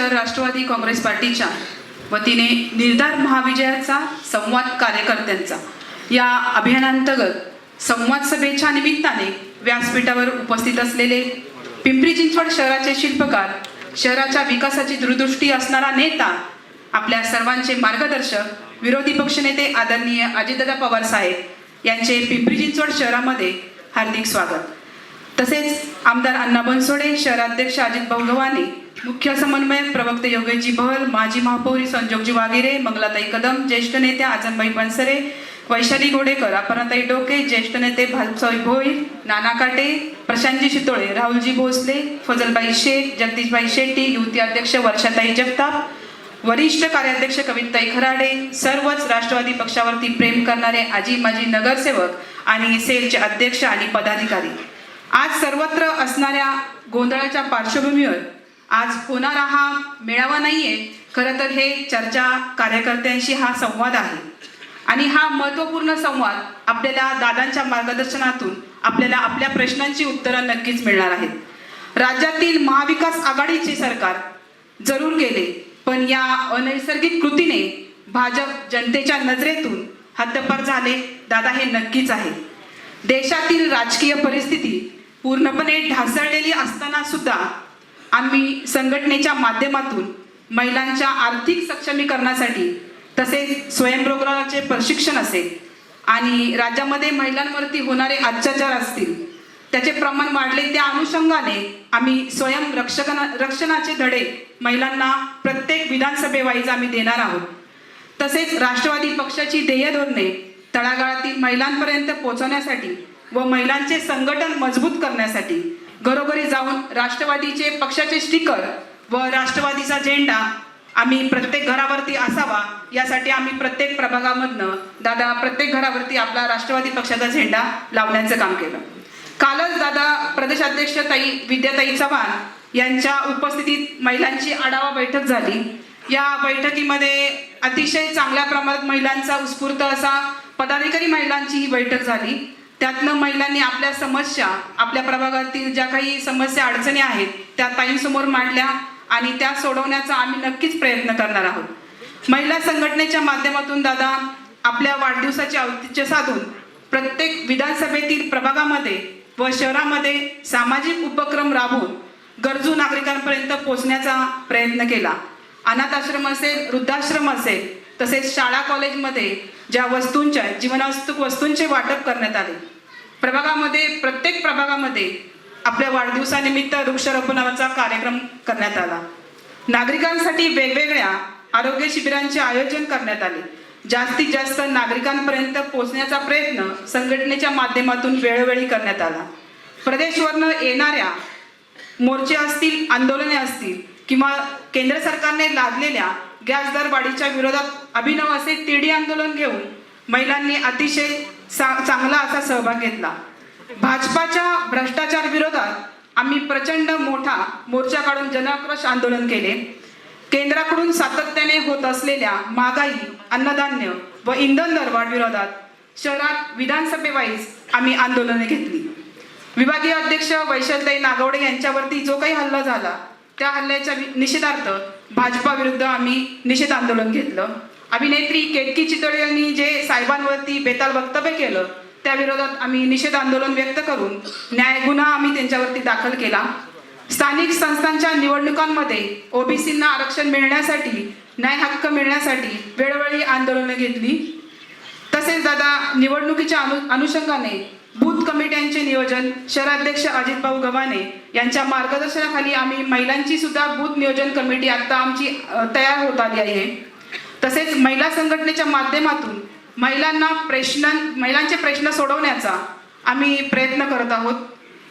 शहर राष्ट्रवादी काँग्रेस पार्टीच्या वतीने निर्धार महाविजयाचा संवाद कार्यकर्त्यांचा. या अभियानांतर्गत संवाद सभेच्या निमित्ताने व्यासपीठावर उपस्थित असलेले पिंपरी चिंचवड शहराचे शिल्पकार शहराच्या विकासाची दूरदृष्टी असणारा नेता आपल्या सर्वांचे मार्गदर्शक विरोधी पक्षनेते आदरणीय अजितदादा पवार साहेब यांचे पिंपरी चिंचवड शहरामध्ये हार्दिक स्वागत. तसेच आमदार अण्णा बनसोडे शहराध्यक्ष अजित भाऊ गव्हाणे मुख्य समन्वयक प्रवक्ते योगेशजी बहल माजी महापौरी संजोगजी वागिरे मंगलाताई कदम ज्येष्ठ नेत्या आजनबाई बनसरे वैशाली गोडेकर अपराताई डोके ज्येष्ठ नेते भालसाई भोईर नाना काटे प्रशांतजी शितोळे राहुलजी भोसले फजलबाई शेख जगदीशबाई शेट्टी युवती अध्यक्ष वर्षाताई जगताप वरिष्ठ कार्याध्यक्ष कविताई खराडे सर्वच राष्ट्रवादी पक्षावरती प्रेम करणारे आजी माजी नगरसेवक आणि सेलचे अध्यक्ष आणि पदाधिकारी. आज सर्वत्र असणाऱ्या गोंधळाच्या पार्श्वभूमीवर आज होणारा हा मेळावा नाहीये. खरं तर हे चर्चा कार्यकर्त्यांशी हा संवाद आहे. आणि हा महत्त्वपूर्ण संवाद आपल्याला दादांच्या मार्गदर्शनातून आपल्याला आपल्या प्रश्नांची उत्तरं नक्कीच मिळणार आहेत. राज्यातील महाविकास आघाडीचे सरकार जरूर गेले पण या अनैसर्गिक कृतीने भाजप जनतेच्या नजरेतून हद्दपार झाले दादा हे नक्कीच आहे. देशातील राजकीय परिस्थिती पूर्णपणे ढासळलेली असताना सुद्धा आम्ही संघटनेच्या माध्यमातून महिलांच्या आर्थिक सक्षमीकरणासाठी तसेच स्वयंरोजगाराचे प्रशिक्षण असेल आणि राज्यामध्ये महिलांवरती होणारे अत्याचार असतील त्याचे प्रमाण वाढले त्या अनुषंगाने आम्ही स्वयं रक्षकना रक्षणाचे धडे महिलांना प्रत्येक विधानसभेवाईज आम्ही देणार आहोत. तसेच राष्ट्रवादी पक्षाची ध्येय धोरणे तळागाळातील महिलांपर्यंत पोहोचवण्यासाठी व महिलांचे संघटन मजबूत करण्यासाठी घरोघरी जाऊन राष्ट्रवादीचे पक्षाचे स्टिकर व राष्ट्रवादीचा झेंडा आम्ही प्रत्येक घरावरती असावा यासाठी आम्ही प्रत्येक प्रभागामधनं दादा प्रत्येक घरावरती आपला राष्ट्रवादी पक्षाचा झेंडा लावण्याचं काम केलं. कालच दादा प्रदेशाध्यक्ष ताई विद्याताई चव्हाण यांच्या उपस्थितीत महिलांची आढावा बैठक झाली. या बैठकीमध्ये अतिशय चांगल्या प्रमाणात महिलांचा उत्स्फूर्त असा पदाधिकारी महिलांची ही बैठक झाली. त्यातनं महिलांनी आपल्या समस्या आपल्या प्रभागातील ज्या काही समस्या अडचणी आहेत त्या ताईंसमोर मांडल्या आणि त्या सोडवण्याचा आम्ही नक्कीच प्रयत्न करणार आहोत. महिला संघटनेच्या माध्यमातून दादा आपल्या वाढदिवसाचे औचित्य साधून प्रत्येक विधानसभेतील प्रभागामध्ये व शहरामध्ये सामाजिक उपक्रम राबवून गरजू नागरिकांपर्यंत पोहोचण्याचा प्रयत्न केला. अनाथ आश्रम असेल वृद्धाश्रम असेल तसेच शाळा कॉलेजमध्ये ज्या वस्तूंच्या जीवनावश्यक वस्तूंचे वाटप करण्यात आले. प्रभागामध्ये प्रत्येक प्रभागामध्ये आपल्या वाढदिवसानिमित्त वृक्षारोपणाचा कार्यक्रम करण्यात आला. नागरिकांसाठी वेगवेगळ्या आरोग्य शिबिरांचे आयोजन करण्यात आले. जास्तीत जास्त नागरिकांपर्यंत पोहोचण्याचा प्रयत्न संघटनेच्या माध्यमातून वेळोवेळी करण्यात आला. प्रदेशवरनं येणाऱ्या मोर्चे असतील आंदोलने असतील किंवा केंद्र सरकारने लादलेल्या गॅस दरवाढीच्या विरोधात अभिनव असे तिडी आंदोलन घेऊन महिलांनी अतिशय चांगला असा सहभाग घेतला. भाजपाच्या भ्रष्टाचार विरोधात आम्ही प्रचंड मोठा मोर्चा काढून जनआक्रोश आंदोलन केले. केंद्राकडून सातत्याने होत असलेल्या महागाई अन्नधान्य व इंधन दरवाढ विरोधात शहरात विधानसभेवाईज आम्ही आंदोलने घेतली. विभागीय अध्यक्ष वैशलताई नागवडे यांच्यावरती जो काही हल्ला झाला त्या हल्ल्याच्या वि- निषेधार्थ भाजपा विरुद्ध आम्ही निषेध आंदोलन घेतलं. अभिनेत्री केटकी चितळे यांनी जे साहेबांवरती बेताल वक्तव्य केलं त्या विरोधात आम्ही निषेध आंदोलन व्यक्त करून न्याय गुन्हा आम्ही त्यांच्यावरती दाखल केला. स्थानिक संस्थांच्या निवडणुकांमध्ये ओबीसींना आरक्षण मिळण्यासाठी न्याय हक्क मिळण्यासाठी वेळोवेळी आंदोलनं घेतली. तसेच दादा निवडणुकीच्या अनु अनुषंगाने बूथ कमिट्यांचे नियोजन शहराध्यक्ष अजितभाऊ गव्हाणे यांच्या मार्गदर्शनाखाली आम्ही महिलांची सुद्धा बूथ नियोजन कमिटी आता आमची तयार होत आली आहे. तसेच महिला संघटनेच्या माध्यमातून महिलांना प्रश्न महिलांचे प्रश्न सोडवण्याचा आम्ही प्रयत्न करत आहोत.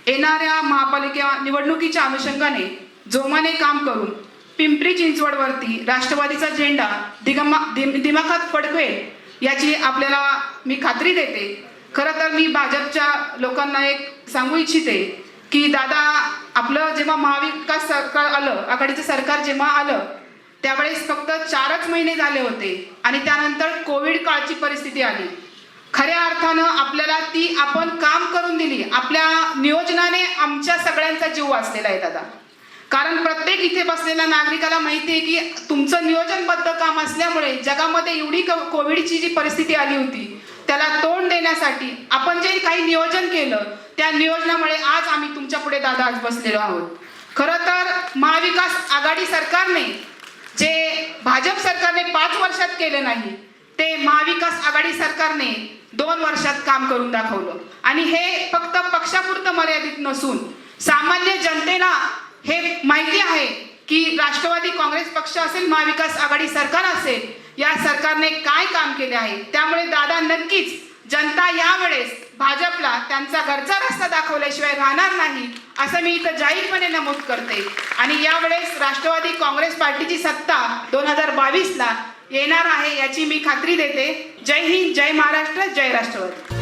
येणाऱ्या महापालिका निवडणुकीच्या अनुषंगाने जोमाने काम करून पिंपरी चिंचवडवरती राष्ट्रवादीचा झेंडा दिगमा दिम- दिमाखात फडकवेल याची आपल्याला मी खात्री देते. खरं तर मी भाजपच्या लोकांना एक सांगू इच्छिते की दादा आपलं जेव्हा महाविकास सरकार आलं आघाडीचं सरकार जेव्हा आलं त्यावेळेस फक्त चारच महिने झाले होते आणि त्यानंतर कोविड काळची परिस्थिती आली. खऱ्या अर्थानं आपल्याला ती आपण काम करून दिली. आपल्या नियोजनाने आमच्या सगळ्यांचा जीव वाचलेला आहे दादा. कारण प्रत्येक इथे बसलेल्या नागरिकाला माहिती आहे की तुमचं नियोजनबद्ध काम असल्यामुळे जगामध्ये एवढी कोविडची जी परिस्थिती आली होती त्याला तोंड देण्यासाठी आपण जे काही नियोजन केलं त्या नियोजनामुळे आज आम्ही तुमच्यापुढे दादा आज बसलेलो आहोत. खरं तर महाविकास आघाडी सरकारने जे भाजप सरकारने पाच वर्षात केलं नाही ते महाविकास आघाडी सरकारने दोन वर्षात काम करून दाखवलं. आणि हे फक्त पक्षापुरतं मर्यादित नसून सामान्य जनतेला हे माहिती आहे की राष्ट्रवादी काँग्रेस पक्ष असेल महाविकास आघाडी सरकार असेल या सरकारने काय काम केले आहे? त्यामुळे दादा नक्कीच जनता यावेळेस भाजपला त्यांचा घरचा रस्ता दाखवल्याशिवाय राहणार नाही असं मी इथं जाहीरपणे नमूद करते. आणि यावेळेस राष्ट्रवादी काँग्रेस पार्टीची सत्ता दोन हजार बावीसला येणार आहे याची मी खात्री देते. जय हिंद जय महाराष्ट्र जय राष्ट्रवादी.